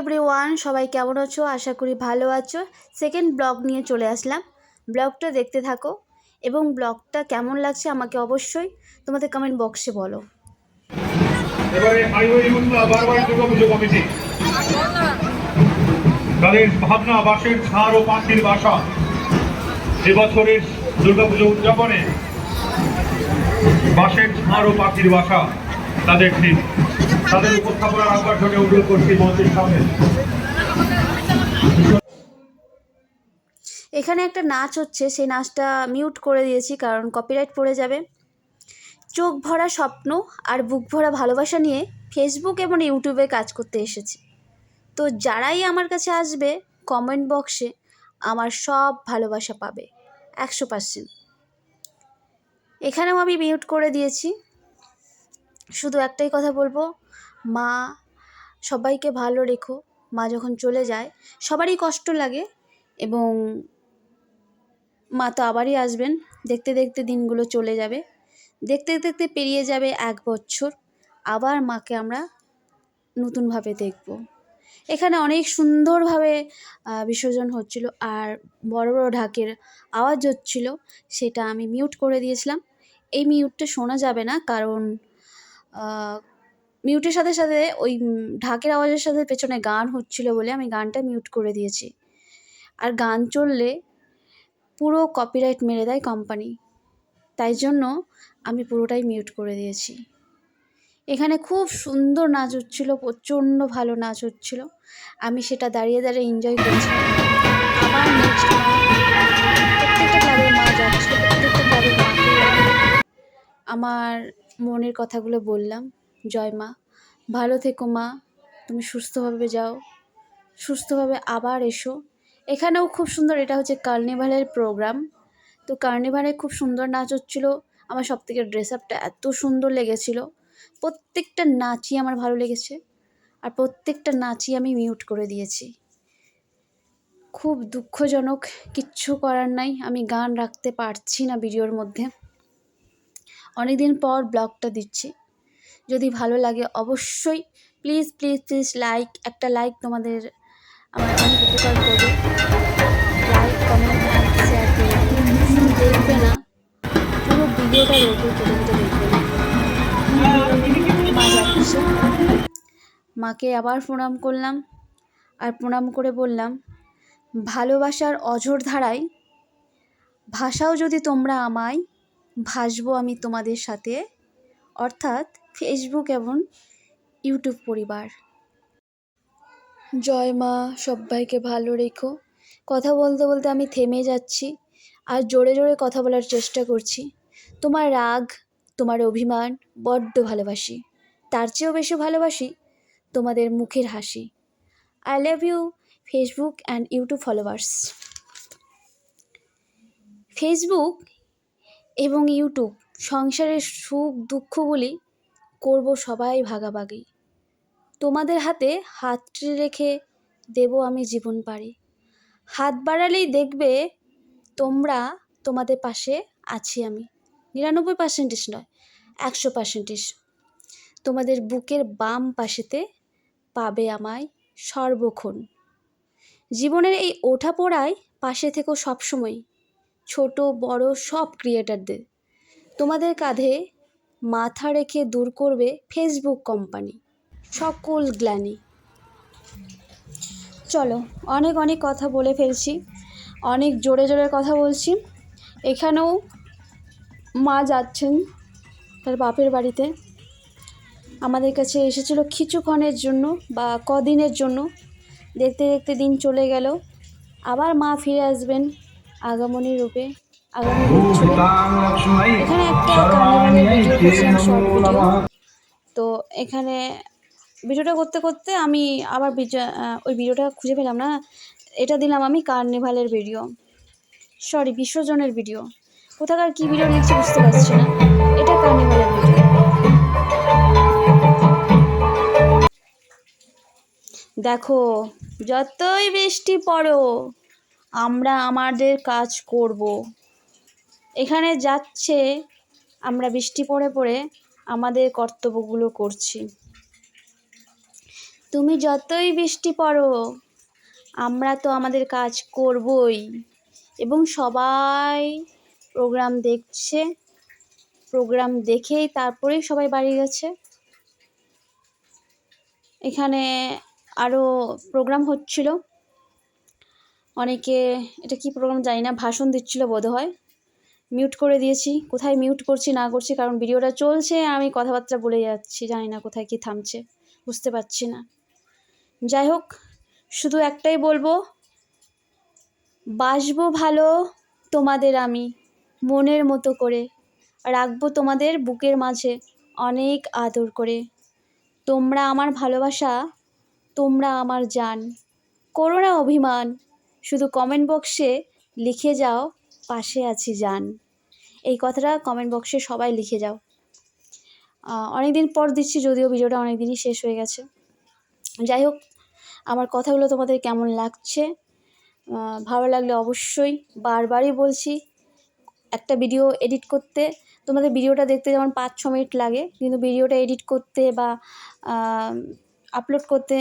Everyone সবাই কেমন আছো? আশা করি ভালো আছো। সেকেন্ড ব্লগ নিয়ে চলে আসলাম। ব্লগটা দেখতে থাকো। এবং ব্লগটা কেমন লাগছে আমাকে অবশ্যই তোমাদের কমেন্ট বক্সে বলো। ভাবনা বাসের ছাড় ও পাখির বাসা। এবছরের দুর্গাপুজো উদযাপনে বাসের ছাড় ও পাখির বাসা তাদের ঠিক তাদের অনুরোধ করছি সামনে। এখানে একটা নাচ হচ্ছে, সেই নাচটা মিউট করে দিয়েছি কারণ কপিরাইট পড়ে যাবে। চোখ ভরা স্বপ্ন আর বুক ভরা ভালোবাসা নিয়ে ফেসবুক এবং ইউটিউবে কাজ করতে এসেছি। তো যারাই আমার কাছে আসবে কমেন্ট বক্সে আমার সব ভালোবাসা পাবে, একশো পার্সেন্ট এখানেও আমি মিউট করে দিয়েছি। শুধু একটাই কথা বলব মা, সবাইকে ভালো রেখো। মা যখন চলে যায়, সবারই কষ্ট লাগে এবং মা তো আবারই আসবেন। দেখতে দেখতে দিনগুলো চলে যাবে। দেখতে দেখতে পেরিয়ে যাবে এক বছর। আবার মাকে আমরা নতুনভাবে দেখব। এখানে অনেক সুন্দরভাবে বিসর্জন হচ্ছিল আর বড় বড় ঢাকের আওয়াজ হচ্ছিল, সেটা আমি মিউট করে দিয়েছিলাম। এই মিউটটা শোনা যাবে না কারণ মিউটের সাথে সাথে ওই ঢাকের আওয়াজের সাথে পেছনে গান হচ্ছিল বলে আমি গানটা মিউট করে দিয়েছি। আর গান চললে পুরো কপিরাইট মেরে দেয় কোম্পানি তাই জন্য আমি পুরোটাই মিউট করে দিয়েছি। এখানে খুব সুন্দর নাচ হচ্ছিল, প্রচণ্ড ভালো নাচ হচ্ছিল। আমি সেটা দাঁড়িয়ে দাঁড়িয়ে এনজয় মাকে। আমার মনের কথাগুলো বললাম। জয় মা। ভালো থেকো মা। তুমি সুস্থভাবে যাও। সুস্থভাবে আবার এসো। এখানেও খুব সুন্দর, এটা হচ্ছে কার্নিভালের প্রোগ্রাম। তো কার্নিভালে খুব সুন্দর নাচ হচ্ছিল। আমার সব থেকে ড্রেস আপটা এত সুন্দর লেগেছিল। প্রত্যেকটা নাচই আমার ভালো লেগেছে। আর প্রত্যেকটা নাচই আমি মিউট করে দিয়েছি। খুব দুঃখজনক, কিচ্ছু করার নাই। আমি গান রাখতে পারছি না ভিডিওর মধ্যে। অনেক দিন পর ব্লগটা দিচ্ছি। যদি ভালো লাগে অবশ্যই প্লিজ প্লিজ প্লিজ লাইক একটা লাইক তোমাদের আমার অনেক উপকার করবে। লাইক কমেন্ট শেয়ার করবে দেখবে না, পুরো ভিডিওটা কেটে দেখবে না। মাকে আবার প্রণাম করলাম, আর প্রণাম করে বললাম, ভালোবাসার অঝোর ধারায় ভাষাও যদি তোমরা আমায়, ভাসবো আমি তোমাদের সাথে। অর্থাৎ ফেসবুক এবং ইউটিউব পরিবার। জয় মা, সবাইকে ভালো রেখো। কথা বলতে বলতে আমি থেমে যাচ্ছি আর জোরে জোরে কথা বলার চেষ্টা করছি। তোমার রাগ, তোমার অভিমান বড্ড ভালোবাসি। তার চেয়েও বেশি ভালোবাসি তোমাদের মুখের হাসি। I love you Facebook and YouTube followers Facebook এবং ইউটিউব সংসারের সুখ দুঃখগুলি করব সবাই ভাগাভাগি। তোমাদের হাতে হাতটি রেখে দেব আমি জীবন পারি হাত বাড়ালেই দেখবে তোমরা তোমাদের পাশে আছি আমি। নিরানব্বই পার্সেন্টেজ নয়, একশো পার্সেন্টেজ তোমাদের বুকের বাম পাশেতে পাবে আমায় সর্বক্ষণ। জীবনের এই ওঠা পড়ায় পাশে থেকেও সবসময় ছোট, বড় সব ক্রিয়েটারদের তোমাদের কাঁধে মাথা রেখে দূর করবে ফেসবুক কোম্পানি সকল গ্লানি। চলো, অনেক অনেক কথা বলে ফেলছি। অনেক জোরে জোরে কথা বলছি। এখানেও মা যাচ্ছেন তার বাপের বাড়িতে। আমাদের কাছে এসেছিল কিছুক্ষণের জন্য বা কদিনের জন্য। দেখতে দেখতে দিন চলে গেল। আবার মা ফিরে আসবেন আগামনী রূপে। আগামী এখানে একটা কার্নিভালের ভিডিও করছিলাম শর্ট ভিডিও তো এখানে ভিডিওটা করতে করতে আমি আবার ওই ভিডিওটা খুঁজে পেলাম না। এটা দিলাম আমি কার্নিভালের ভিডিও। সরি বিসর্জনের ভিডিও। কোথাকার কী ভিডিও দিচ্ছি বুঝতে পারছি না। এটা কার্নিভালের ভিডিও। দেখো, যতই বৃষ্টি পড়ো, আমরা আমাদের কাজ করব। এখানে যাচ্ছে, আমরা বৃষ্টি পড়ে পড়ে আমাদের কর্তব্যগুলো করছি। তুমি যতই বৃষ্টি পড়ো, আমরা তো আমাদের কাজ করবই। এবং সবাই প্রোগ্রাম দেখছে, প্রোগ্রাম দেখেই তারপরেই সবাই বাড়ি গেছে। এখানে আরও প্রোগ্রাম হচ্ছিল। অনেকে, এটা কি প্রোগ্রাম জানি না, ভাষণ দিচ্ছিল বোধহয়। মিউট করে দিয়েছি। কোথায় মিউট করছি, না করছি, কারণ ভিডিওটা চলছে, আমি কথাবার্তা বলে যাচ্ছি, জানি না কোথায় কি থামছে, বুঝতে পারছি না। যাই হোক, শুধু একটাই বলব, বাসবো ভালো তোমাদের আমি, মনের মতো করে, রাখব তোমাদের বুকের মাঝে অনেক আদর করে। তোমরা আমার ভালোবাসা, তোমরা আমার জান করো না অভিমান, শুধু কমেন্ট বক্সে লিখে যাও, পাশে আছি জান। এই কথাটা কমেন্ট বক্সে সবাই লিখে যাও। অনেক দিন পর দিচ্ছি, যদিও ভিডিওটা অনেক দিনই শেষ হয়ে গেছে। যাই হোক, আমার কথাগুলো তোমাদের কেমন লাগছে? ভালো লাগলে অবশ্যই বারবারই বলছি, একটা ভিডিও এডিট করতে। তোমাদের ভিডিওটা দেখতে যেমন পাঁচ, ছ মিনিট লাগে, কিন্তু ভিডিওটা এডিট করতে বা আপলোড করতে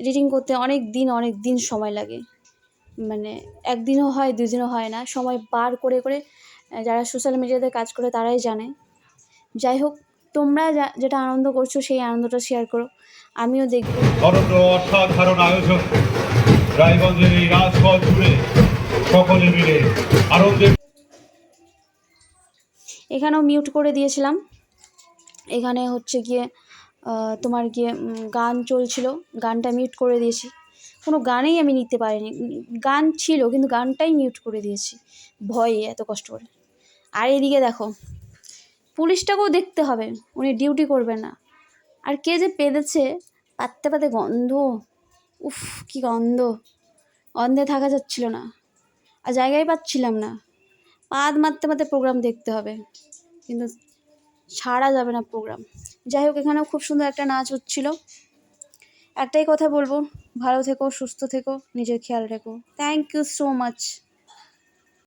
এডিটিং করতে অনেক দিন অনেক দিন সময় লাগে। মানে একদিনও হয়, দুদিনও হয় না, সময় বার করে করে যারা সোশ্যাল মিডিয়াতে কাজ করে তারাই জানে। যাই হোক তোমরা যা- যেটা আনন্দ করছ সেই আনন্দটা শেয়ার করো। আমিও দেখব। অসাধারণ আয়োজন। রায়গঞ্জের এই রাজপথ জুড়ে সকলে মিলে আনন্দের এখানেও মিউট করে দিয়েছিলাম। এখানে হচ্ছে গিয়ে তোমার গিয়ে গান চলছিল। গানটা মিউট করে দিয়েছি। কোনো গানেই আমি নিতে পারিনি। গান ছিল কিন্তু গানটাই মিউট করে দিয়েছি। ভয়ে এত কষ্ট করে। আর এদিকে দেখো, পুলিশটাকেও দেখতে হবে, উনি ডিউটি করবেন না। আর কে যে পেদেছে পাত্তে পাতে গন্ধ, উফ, কি গন্ধ। গন্ধে থাকা যাচ্ছিল না, আর জায়গায় পাচ্ছিলাম না। পাদ মারতে মারতে প্রোগ্রাম দেখতে হবে, কিন্তু ছাড়া যাবে না প্রোগ্রাম যাই হোক, এখানেও খুব সুন্দর একটা নাচ হচ্ছিল। একটাই কথা বলব, ভালো থেকো, সুস্থ থেকো, নিজের খেয়াল রেখো। Thank you so much